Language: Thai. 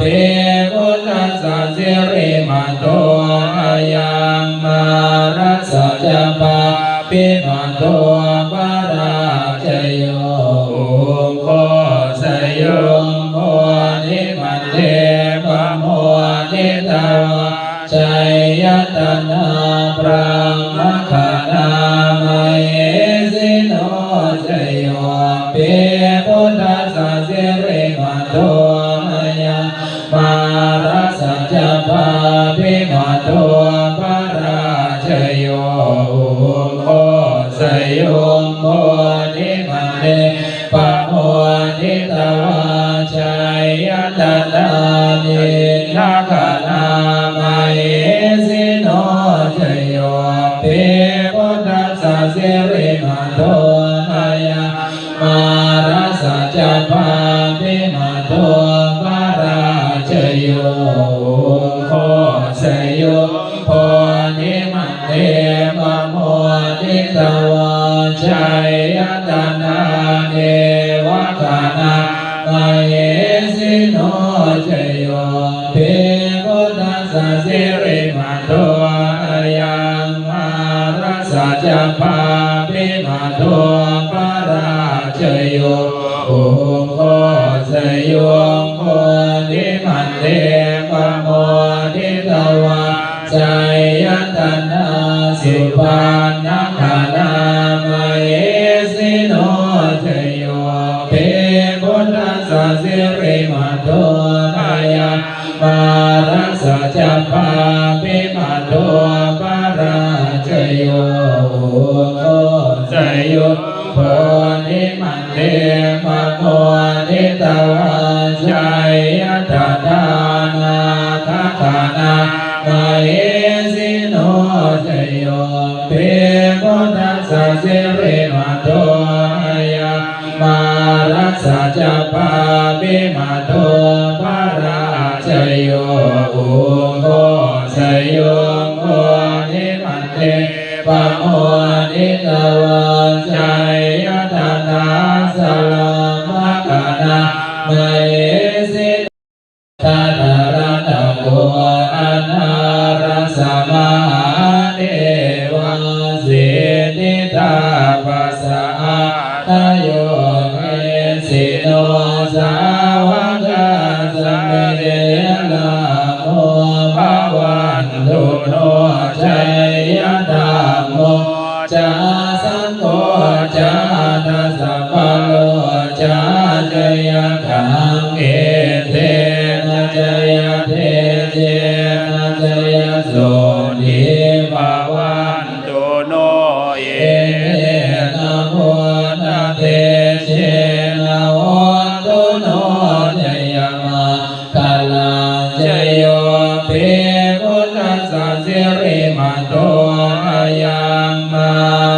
ภิพุทธัสสะสิริมาโตอายังมารัสะจะปาปิมาโตปาราชโยองโคสยงโมนิมันเทปะโมนิตาชัยยตนาปรามคานามัยสิโนชโยปิพุทธัสสะสิริมาโตาปิมาโตปาราชโยองโคสยงโมนิมันเทปะโมนิตาวาชัยยตนานินาคานามัยสิโนชโยปิพุทธัสสะสิริมาโตอายังมารัสสะจะปาปิมาโตปาราชโยะโมนิตวาชัยยตนาเนวะคานามัยสิโนชโยปิพุทธัสสะสิริมาโตอายังมารัสจะปาปิมาโตปาราชโยโอโคสยงโคนิมันเตปะโมนิตวาชัยยตนา สุปานาคานามัยสิโนชโยปิพุทธัสสะสิริมาโตอายังมารัสะจะปาปิมาโตปาราชโยโคสยโพนิมันเตปะโมนิตวาชัยยตานาคาคานามัยสิ โนชโยปิพุทธัสสะสิริมาโตอามารัสสะจะปาปิมาโตปาราชโยโอโคสยโคนิมันเตปะโมนิตวาชัยยตนาสลามะกานามัยสิตาตาระตะโกอนา เดวะสิตาปัสสะโยเอสิโนสาวกสัลาโอภาวันตุโนชัยยะธโมจาสังโฆจาทัสสะปะโลจาจยะขัเอเทนะจยเทเจนะจยโส Uh...